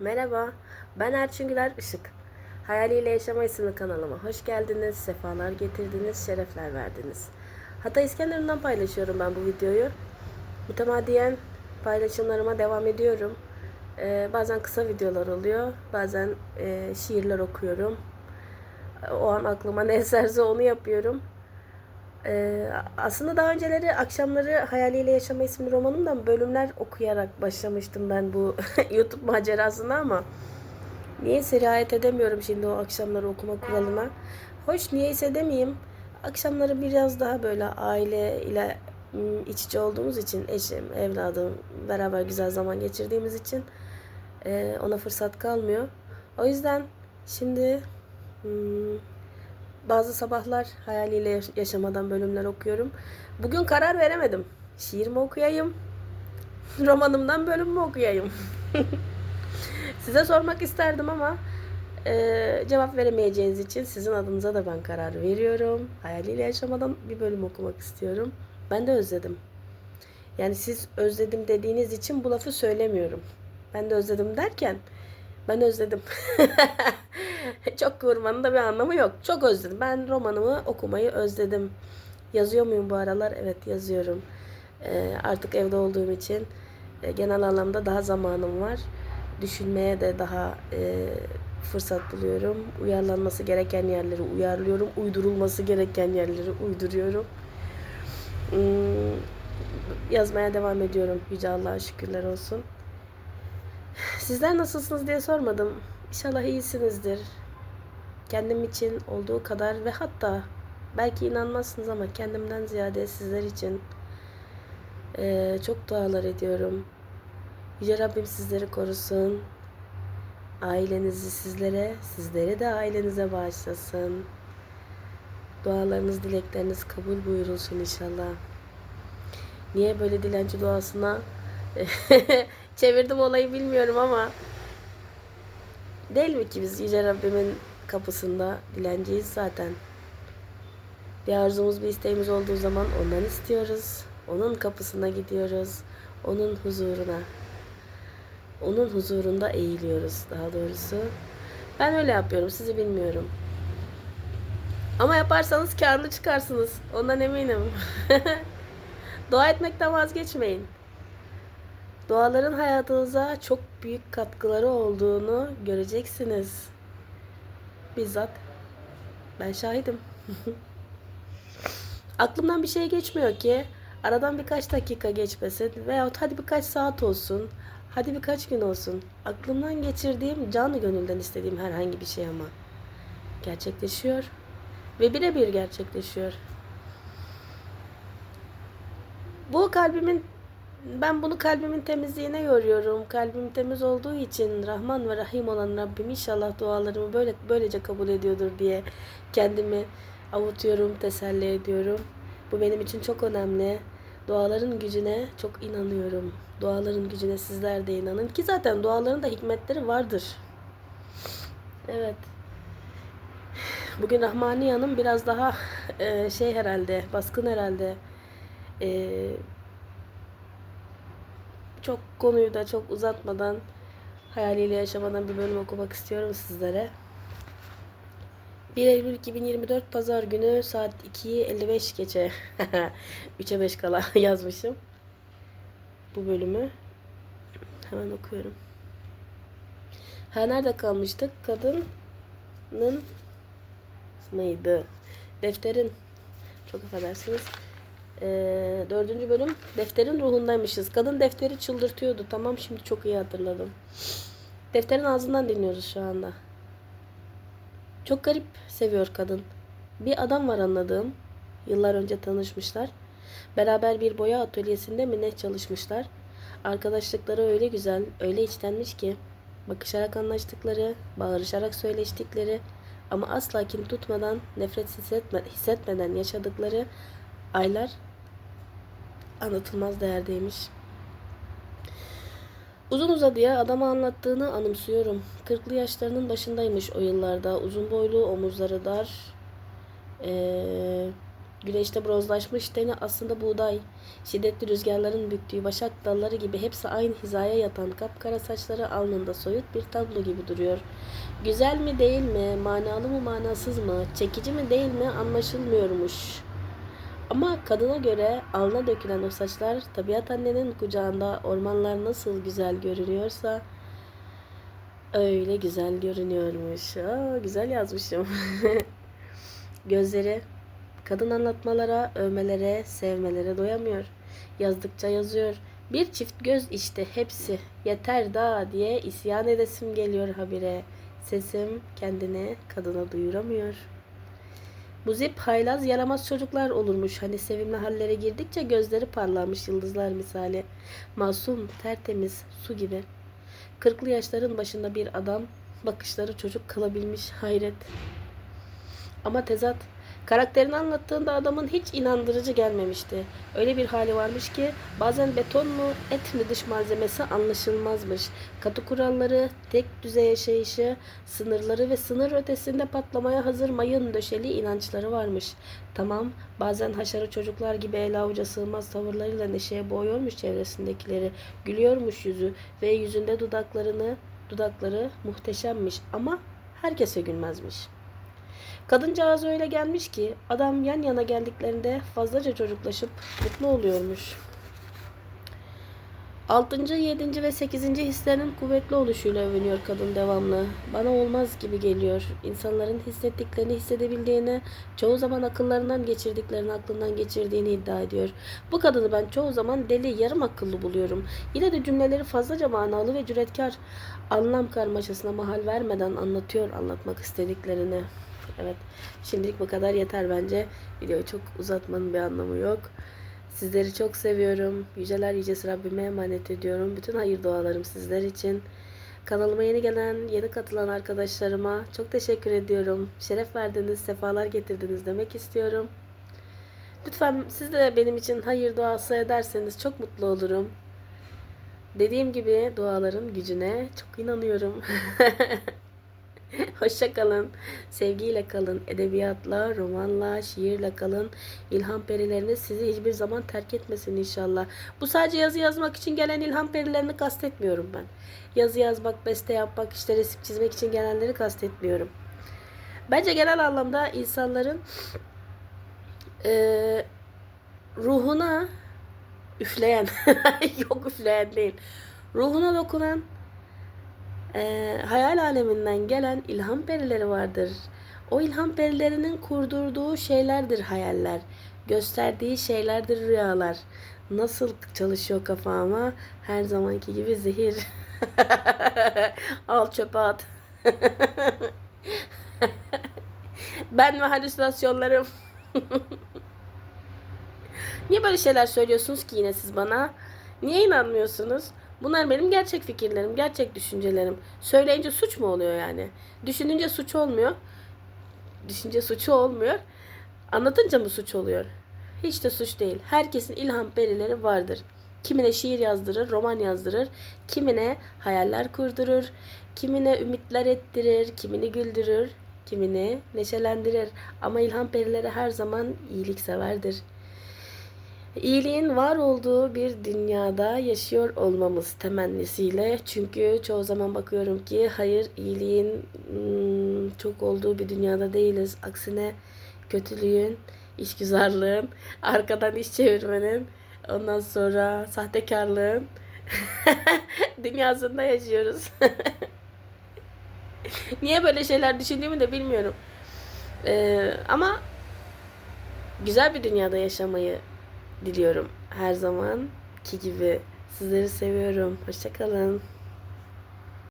Merhaba, ben Erçin Güler Işık. Hayaliyle Yaşama isimli kanalıma hoş geldiniz, sefalar getirdiniz, şerefler verdiniz. Hatay İskenderun'dan paylaşıyorum ben bu videoyu. Mütemadiyen paylaşımlarıma devam ediyorum. Ee, bazen kısa videolar oluyor, bazen e, şiirler okuyorum. O an aklıma ne eserse onu yapıyorum. Ee, aslında daha önceleri akşamları Hayaliyle Yaşama isimli romanımdan bölümler okuyarak başlamıştım ben bu YouTube macerasına ama niye riayet edemiyorum şimdi o akşamları okuma kuralına. Hoş niyeyse demeyeyim. Akşamları biraz daha böyle aile ile iç içe olduğumuz için eşim, evladım beraber güzel zaman geçirdiğimiz için e, ona fırsat kalmıyor. O yüzden şimdi ım, bazı sabahlar hayaliyle yaş- yaşamadan bölümler okuyorum. Bugün karar veremedim. Şiir mi okuyayım? Romanımdan bölüm mü okuyayım? Size sormak isterdim ama e, cevap veremeyeceğiniz için sizin adınıza da ben karar veriyorum. Hayaliyle yaşamadan bir bölüm okumak istiyorum. Ben de özledim. Yani siz özledim dediğiniz için bu lafı söylemiyorum. Ben de özledim derken ben özledim. Çok kıvırmanın da bir anlamı yok. Çok özledim. Ben romanımı okumayı özledim. Yazıyor muyum bu aralar? Evet yazıyorum. Ee, artık evde olduğum için e, genel anlamda daha zamanım var. Düşünmeye de daha e, fırsat buluyorum. Uyarlanması gereken yerleri uyarlıyorum. Uydurulması gereken yerleri uyduruyorum. Hmm, yazmaya devam ediyorum. Yüce Allah'a şükürler olsun. Sizler nasılsınız diye sormadım. İnşallah iyisinizdir. Kendim için olduğu kadar ve hatta belki inanmazsınız ama kendimden ziyade sizler için eee, çok dualar ediyorum. Yüce Rabbim sizleri korusun. Ailenizi sizlere, sizleri de ailenize bağışlasın. Dualarınız, dilekleriniz kabul buyurulsun inşallah. Niye böyle dilenci duasına çevirdim olayı bilmiyorum ama değil mi ki biz Yüce Rabbimin kapısında dilenciyiz zaten. Bir arzumuz, bir isteğimiz olduğu zaman ondan istiyoruz. Onun kapısına gidiyoruz. Onun huzuruna. Onun huzurunda eğiliyoruz daha doğrusu. Ben öyle yapıyorum, sizi bilmiyorum. Ama yaparsanız karlı çıkarsınız. Ondan eminim. Dua etmekten vazgeçmeyin. Duaların hayatınıza çok büyük katkıları olduğunu göreceksiniz. Bizzat ben şahidim. Aklımdan bir şey geçmiyor ki aradan birkaç dakika geçmesin veyahut hadi birkaç saat olsun, hadi birkaç gün olsun. Aklımdan geçirdiğim, canı gönülden istediğim herhangi bir şey ama gerçekleşiyor ve birebir gerçekleşiyor. Bu kalbimin ben bunu kalbimin temizliğine yoruyorum. Kalbim temiz olduğu için Rahman ve Rahim olan Rabbim inşallah dualarımı böyle böylece kabul ediyordur diye kendimi avutuyorum, teselli ediyorum. Bu benim için çok önemli. Duaların gücüne çok inanıyorum. Duaların gücüne sizler de inanın ki zaten duaların da hikmetleri vardır. Evet. Bugün Rahmaniyan'ın biraz daha e, şey herhalde, baskın herhalde. E, çok konuyu da çok uzatmadan hayaliyle yaşamadan bir bölüm okumak istiyorum sizlere. 1 Eylül 2024 Pazar günü saat 2'yi 55 geçe 3'e 5 kala yazmışım. Bu bölümü hemen okuyorum. Ha nerede kalmıştık? Kadının mıydı? Defterin çok affedersiniz. Ee, dördüncü bölüm defterin ruhundaymışız. Kadın defteri çıldırtıyordu. Tamam şimdi çok iyi hatırladım. Defterin ağzından dinliyoruz şu anda. Çok garip seviyor kadın. Bir adam var anladığım. Yıllar önce tanışmışlar. Beraber bir boya atölyesinde mi ne çalışmışlar. Arkadaşlıkları öyle güzel, öyle içtenmiş ki. Bakışarak anlaştıkları, bağırışarak söyleştikleri ama asla kin tutmadan, nefret hissetme, hissetmeden yaşadıkları aylar anlatılmaz değerdeymiş. Uzun uzadıya adama anlattığını anımsıyorum. Kırklı yaşlarının başındaymış o yıllarda. Uzun boylu, omuzları dar. Ee, Güneşte bronzlaşmış teni aslında buğday. Şiddetli rüzgarların büktüğü başak dalları gibi hepsi aynı hizaya yatan kapkara saçları alnında soyut bir tablo gibi duruyor. Güzel mi değil mi, manalı mı manasız mı, çekici mi değil mi anlaşılmıyormuş. Ama kadına göre alnına dökülen o saçlar tabiat annenin kucağında ormanlar nasıl güzel görünüyorsa öyle güzel görünüyormuş. Aa, güzel yazmışım. Gözleri kadın anlatmalara, övmelere, sevmelere doyamıyor. Yazdıkça yazıyor. Bir çift göz işte hepsi. Yeter da diye isyan edesim geliyor habire. Sesim kendini kadına duyuramıyor. Bu zip haylaz yaramaz çocuklar olurmuş. Hani sevimli hallere girdikçe gözleri parlarmış yıldızlar misali. Masum, tertemiz, su gibi. Kırklı yaşların başında bir adam, bakışları çocuk kalabilmiş hayret. Ama tezat. Karakterini anlattığında adamın hiç inandırıcı gelmemişti. Öyle bir hali varmış ki bazen beton mu et mi dış malzemesi anlaşılmazmış. Katı kuralları, tek düzey yaşayışı, sınırları ve sınır ötesinde patlamaya hazır mayın döşeli inançları varmış. Tamam bazen haşarı çocuklar gibi el avuca sığmaz tavırlarıyla neşeye boğuyormuş çevresindekileri. Gülüyormuş yüzü ve yüzünde dudaklarını dudakları muhteşemmiş ama herkese gülmezmiş. Kadıncağız öyle gelmiş ki adam yan yana geldiklerinde fazlaca çocuklaşıp mutlu oluyormuş. Altıncı, yedinci ve sekizinci hislerin kuvvetli oluşuyla övünüyor kadın devamlı. Bana olmaz gibi geliyor. İnsanların hissettiklerini hissedebildiğini, çoğu zaman akıllarından geçirdiklerini aklından geçirdiğini iddia ediyor. Bu kadını ben çoğu zaman deli, yarım akıllı buluyorum. Yine de cümleleri fazlaca manalı ve cüretkar. Anlam karmaşasına mahal vermeden anlatıyor anlatmak istediklerini. Evet. Şimdilik bu kadar yeter bence. Videoyu çok uzatmanın bir anlamı yok. Sizleri çok seviyorum. Yüceler yücesi Rabbime emanet ediyorum. Bütün hayır dualarım sizler için. Kanalıma yeni gelen, yeni katılan arkadaşlarıma çok teşekkür ediyorum. Şeref verdiniz, sefalar getirdiniz demek istiyorum. Lütfen siz de benim için hayır duası ederseniz çok mutlu olurum. Dediğim gibi duaların gücüne çok inanıyorum. Hoşça kalın. Sevgiyle kalın. Edebiyatla, romanla, şiirle kalın. İlham perileriniz sizi hiçbir zaman terk etmesin inşallah. Bu sadece yazı yazmak için gelen ilham perilerini kastetmiyorum ben. Yazı yazmak, beste yapmak, işte resim çizmek için gelenleri kastetmiyorum. Bence genel anlamda insanların eee, ruhuna üfleyen, yok üfleyen değil, ruhuna dokunan e, hayal aleminden gelen ilham perileri vardır. O ilham perilerinin kurdurduğu şeylerdir hayaller. Gösterdiği şeylerdir rüyalar. Nasıl çalışıyor kafama? Her zamanki gibi zehir. Al çöpe at. ben ve halüsinasyonlarım. Niye böyle şeyler söylüyorsunuz ki yine siz bana? Niye inanmıyorsunuz? Bunlar benim gerçek fikirlerim, gerçek düşüncelerim. Söyleyince suç mu oluyor yani? Düşününce suç olmuyor. Düşünce suçu olmuyor. Anlatınca mı suç oluyor? Hiç de suç değil. Herkesin ilham perileri vardır. Kimine şiir yazdırır, roman yazdırır. Kimine hayaller kurdurur. Kimine ümitler ettirir, kimini güldürür, kimini neşelendirir. Ama ilham perileri her zaman iyilikseverdir. İyiliğin var olduğu bir dünyada yaşıyor olmamız temennisiyle. Çünkü çoğu zaman bakıyorum ki hayır iyiliğin hmm, çok olduğu bir dünyada değiliz. Aksine kötülüğün, işgüzarlığın, arkadan iş çevirmenin, ondan sonra sahtekarlığın dünyasında yaşıyoruz. Niye böyle şeyler düşündüğümü de bilmiyorum. Ee, ama güzel bir dünyada yaşamayı diliyorum her zamanki gibi. Sizleri seviyorum. Hoşçakalın.